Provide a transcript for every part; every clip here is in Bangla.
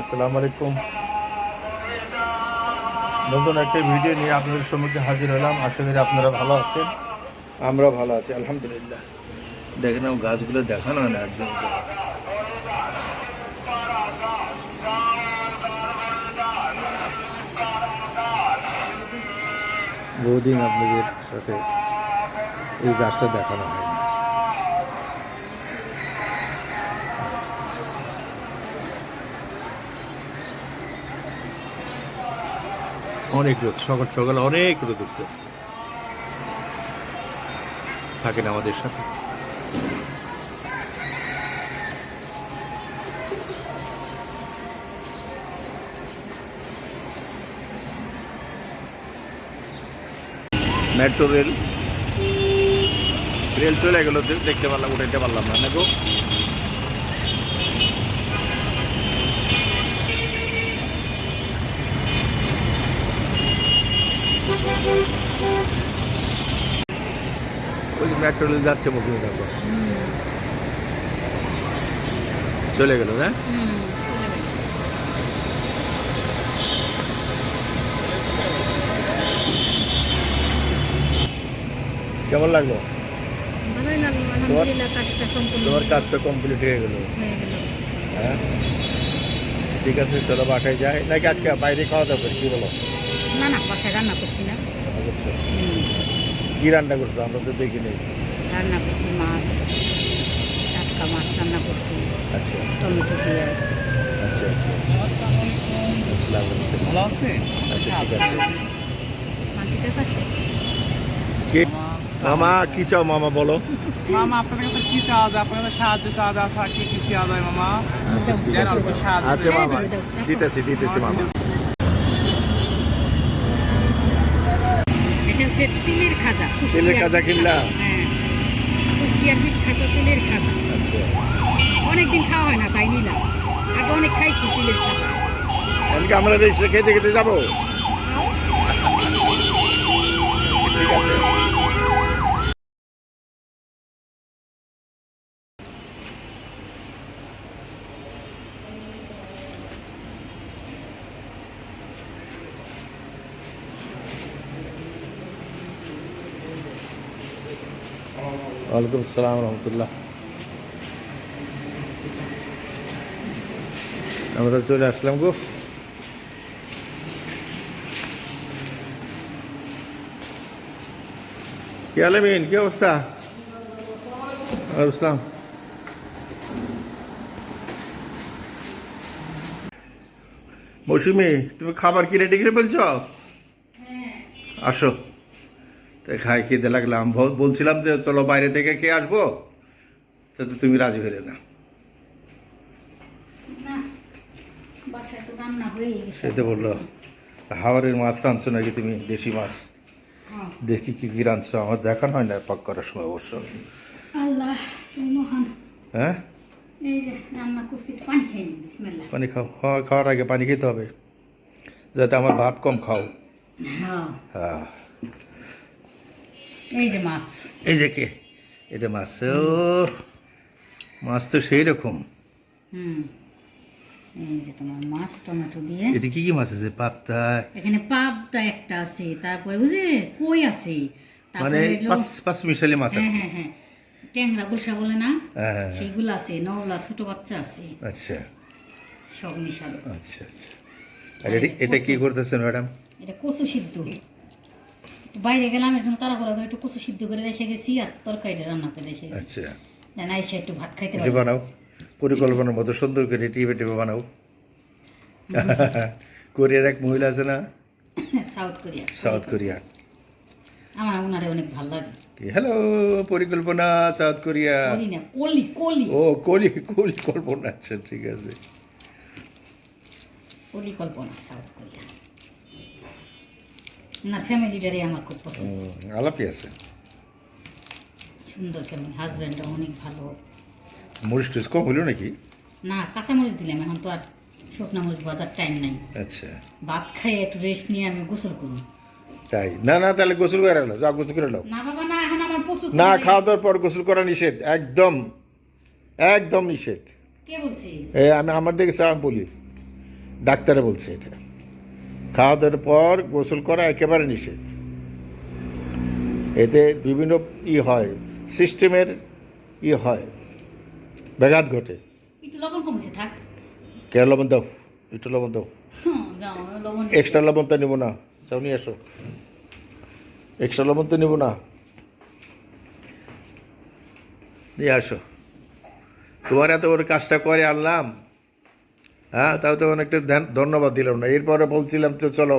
আসসালামু আলাইকুম। নতুন একটা ভিডিও নিয়ে আপনাদের সম্মুখে হাজির হলাম। আশা করি আপনারা ভালো আছেন। আমরা ভালো আছি আলহামদুলিল্লাহ। দেখেন গাছগুলো দেখানো হয় না একদম। বহুদিন আপনাদের সাথে এই গাছটা দেখানো হয় অনেক রোদ, সকাল সকাল অনেক রোদ উঠছে আজকে। থাকেন আমাদের সাথে। Metro rail. রেল চলে গেল দেখতে পারলাম, উঠাইতে পারলাম না। নাকো ওই যে মেট্রো রেল যাচ্ছে চলে গেল হ্যাঁ? কেমন লাগল? তোমার কাজটা কমপ্লিট হয়ে গেল। হয়ে গেল। হ্যাঁ? ঠিক আছে চলো বাসায় যাই। নাকি আজকে বাইরে খাওয়া দাওয়া করি? কি বলো? না না বাসায় রান্না করছি না। আচ্ছা। হুম, কি রান্না করছ? আমরা তো দেখি নেই। রান্না করছি মাছ টাটকা মাছ রান্না করছি আচ্ছা। টমেটো দিয়ে। আচ্ছা আচ্ছা। ভালো আচ্ছা ঠিক আছে। মাটিটার কাছে। কে? মামা কি চাও মামা বলো। মামা আপনাদের কাছে কি চাওয়া যায়? আপনাদের কাছে সাহায্য চাওয়া যায় কি কি চাওয়া যায় মামা? সাহায্য আচ্ছা মামা দিতেছি দিতেছি মামা। হচ্ছে তিলের খাজা তিলের খাজা কিনলাম। কিনলা? হ্যাঁ কুষ্টিয়ার বিখ্যাত তিলের খাজা। আচ্ছা। অনেকদিন খাওয়া হয় না তাই নিলাম। আগে অনেক খাইছি তিলের খাজা। এমনকি আমরা খেতে খেতে যাব? ঠিক আছে। ওয়ালাইকুম আসসালাম রহমতুল্লাহ। আমরা চলে আসলাম গো। কি আলমিন কি অবস্থা? আসলাম মৌসুমি তুমি খাবার কি রেডি করে বলছো আসো। তাই খাই খেতে লাগলাম। বলছিলাম যে চলো বাইরে থেকে কে আসব। তাতে তুমি রাজি হলে না। তো হয়ে সেতে বলল হাওয়ারের মাছ রাঁধছো নাকি তুমি দেশি মাছ? হ্যাঁ। দেখি কি কি রাঁধছো। আমার দেখানো হয় না পাক করার সময় অবশ্য। হ্যাঁ? পানি খেয়ে খাও। খাওয়া খাওয়ার আগে পানি খেতে হবে। যাতে আমার ভাত কম খাও। হ্যাঁ। হ্যাঁ। এই যে মাছ। এই যে কে? এটা মাছ। ও মাছ তো সেই রকম হুম। এই যে তোমার মাছ টমেটো দিয়ে। এটা কি কি মাছ আছে? পাপ্তা এখানে পাবটা একটা আছে তারপরে বুঝে কই আছে? মানে পাঁচ পাঁচ মিশালি মাছ হ্যাঁ হ্যাঁ হ্যাঁ। ট্যাংরা গুলশা বলে না? হ্যাঁ হ্যাঁ, হ্যাঁ। সেইগুলো আছে নওলা ছোট বাচ্চা আছে। আচ্ছা। সব মিশালো। আচ্ছা আচ্ছা। আর এটা কি করতেছেন ম্যাডাম? এটা কচু সিদ্ধ। বাইরে গেলাম এর জন্য তারা করে একটু কচু সিদ্ধ করে রেখে গেছি আর তরকারিটা রান্না করে রেখে গেছি। আচ্ছা। যেন আইসা একটু ভাত খাইতে যে পারব বানাও পরিকল্পনার মতো সুন্দর করে টিপে টিপে বানাও। কোরিয়ার এক মহিলা আছে না? South Korea. South Korea. আমার ওনারে অনেক ভালো লাগে। হ্যালো পরিকল্পনা সাউথ কোরিয়া। কলি কলি কলি। ও কলি কলি কল্পনা আচ্ছা ঠিক আছে। পরিকল্পনা সাউথ কোরিয়া। না ফ্যামিলিটারে আমার খুব পছন্দ। আলাপি আছে। সুন্দর ফ্যামিলি হাজব্যান্ডটা অনেক ভালো। মরিচ টরিচ কম হলো নাকি? না কাঁচামরিচ দিলাম এখন তো আর শুকনা মরিচ বাজার টাইম নাই। আচ্ছা। ভাত খাই একটু রেস্ট নিয়ে আমি গোসল করুন তাই? না না তাহলে গোসল করে এলো যাও গোসল করে এলো না বাবা না এখন আমার প্রচুর না খাওয়া দাওয়ার পর গোসল করা নিষেধ একদম একদম নিষেধ। কে বলছি? এ আমি আমার দিকে বলি। ডাক্তারে বলছে এটা। খাওয়া দাওয়ার পর গোসল করা একেবারে নিষেধ। এতে বিভিন্ন ই হয় সিস্টেমের ই হয় ব্যাঘাত ঘটে। কে লবণ দাও? একটু লবণ দাও। এক্সট্রা লবণ তো নেব না। যাও নিয়ে আসো। এক্সট্রা লবণ তো নেব না। নিয়ে আসো। তোমার এত বড় কাজটা করে আনলাম। হ্যাঁ তাও তো অনেকটা ধন্যবাদ দিলাম না। এরপরে বলছিলাম তো চলো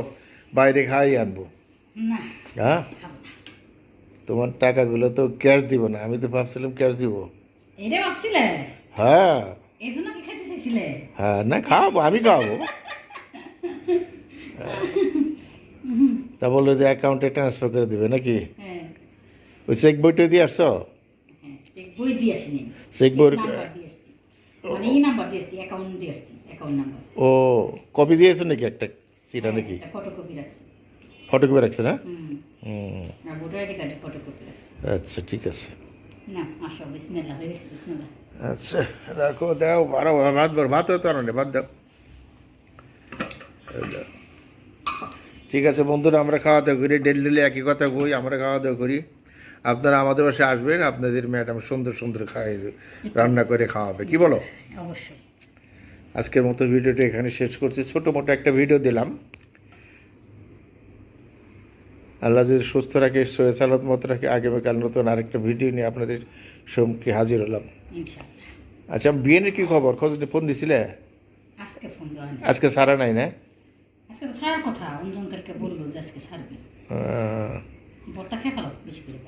বাইরে খাই আনব। হ্যাঁ? তোমার টাকাগুলো তো ক্যাশ দিব না আমি তো ভাবছিলাম ক্যাশ দিব। হ্যাঁ। হ্যাঁ না খাওয়াবো আমি খাওয়াবো তা বলল যে অ্যাকাউন্টে ট্রান্সফার করে দেবে নাকি? হ্যাঁ। ওই চেক বইটা দিয়ে আসছো? হ্যাঁ চেক বই দিয়ে আসিনি। চেক বই নাম্বার দিয়ে আসছি। মানে এই নাম্বার দিয়ে আসছি অ্যাকাউন্ট দিয়ে আসছি। Account number. ও কপি দিয়েছ নাকি একটা সেটা নাকি? ফটোকপি রাখছি। ফটোকপি রাখছে না? হুম। হুম। আর ভোটার আইডি কার্ডের ফটোকপি রাখছি। আচ্ছা ঠিক আছে। না আসো বিসমিল্লাহ হয়ে গেছে বিসমিল্লাহ। আচ্ছা রাখো দাও বারো ভাত বর ভাত হতো না ভাত দাও। দাও। ঠিক আছে বন্ধুরা আমরা খাওয়া দাওয়া করি ডেলি ডেলি একই কথা কই আমরা খাওয়া দাওয়া করি। আপনারা আমাদের বাসায় আসবেন আপনাদের ম্যাডাম সুন্দর সুন্দর খাই রান্না করে খাওয়াবে কি বলো? অবশ্যই। আজকের মতো ভিডিওটা এখানে শেষ করছি। ছোটো মোটো একটা ভিডিও দিলাম। আল্লাহ যদি সুস্থ রাখে সৈয়দ সালাত মত রাখে আগামীকাল নতুন আরেকটা ভিডিও নিয়ে আপনাদের সম্মুখে হাজির হলাম। আচ্ছা বিয়েনের কি খবর? খোঁজ ফোন দিছিলে? আজকে ফোন দেওয়া আজকে সারা নাই না?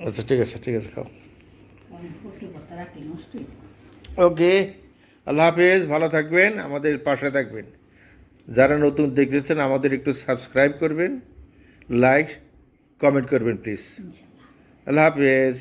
আচ্ছা ঠিক আছে ঠিক আছে খাও। ওকে। আল্লাহ হাফেজ ভালো থাকবেন আমাদের পাশে থাকবেন। যারা নতুন দেখতেছেন আমাদের একটু সাবস্ক্রাইব করবেন লাইক কমেন্ট করবেন প্লিজ। আল্লাহ হাফেজ।